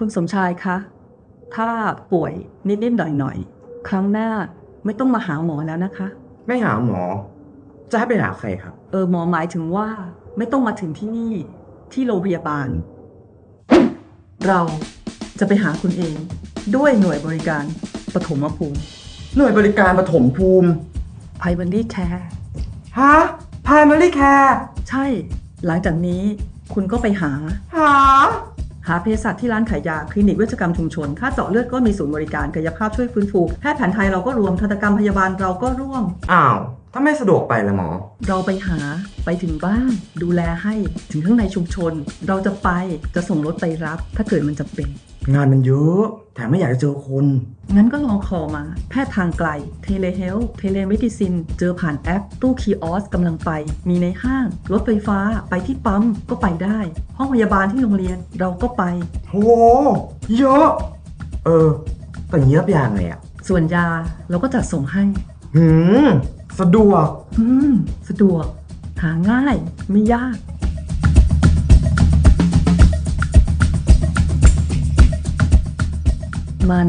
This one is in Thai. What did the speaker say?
คุณสมชายคะ ถ้าป่วยนิดๆหน่อยๆ ครั้งหน้าไม่ต้องมาหาหมอแล้วนะคะ ไม่หาหมอ จะให้ไปหาใครครับ เออหมอหมายถึงว่าไม่ต้องมาถึงที่นี่ที่โรงพยาบาล เราจะไปหาคุณเอง ด้วยหน่วยบริการปฐมภูมิหน่วยบริการปฐมภูมิ Primary Care ฮะ primary care ใช่ หลังจากนี้คุณก็ไปหา หา หาเภสัชที่ร้านขายยา คลินิกเวชกรรมชุมชน ค่าเจาะเลือดก็มีศูนย์บริการกายภาพช่วยฟื้นฟู แพทย์แผนไทยเราก็รวมทันตกรรมพยาบาลเราก็ร่วม อ้าวถ้าไม่สะดวกไปละหมอ เราไปหาไปถึงบ้านดูแลให้ถึงข้างในชุมชน เราจะไปจะส่งรถไปรับ ถ้าเกิดมันจะเป็น งานมันเยอะ แถมไม่อยากจะเจอคน งั้นก็ลองคอมา แพทย์ทางไกล เทเลเฮลเทเลเมดิซิน เจอผ่านแอป ตู้คีออสกำลังไป มีในห้าง รถไฟฟ้า ไปที่ปั๊ม ก็ไปได้ ห้องพยาบาลที่โรงเรียน เราก็ไปโหเยอะ เออแต่เงียบอย่างไงอะส่วนยาเราก็จัดส่งให้ หืม สะดวก อืม สะดวก หาง่าย ไม่ยาก มา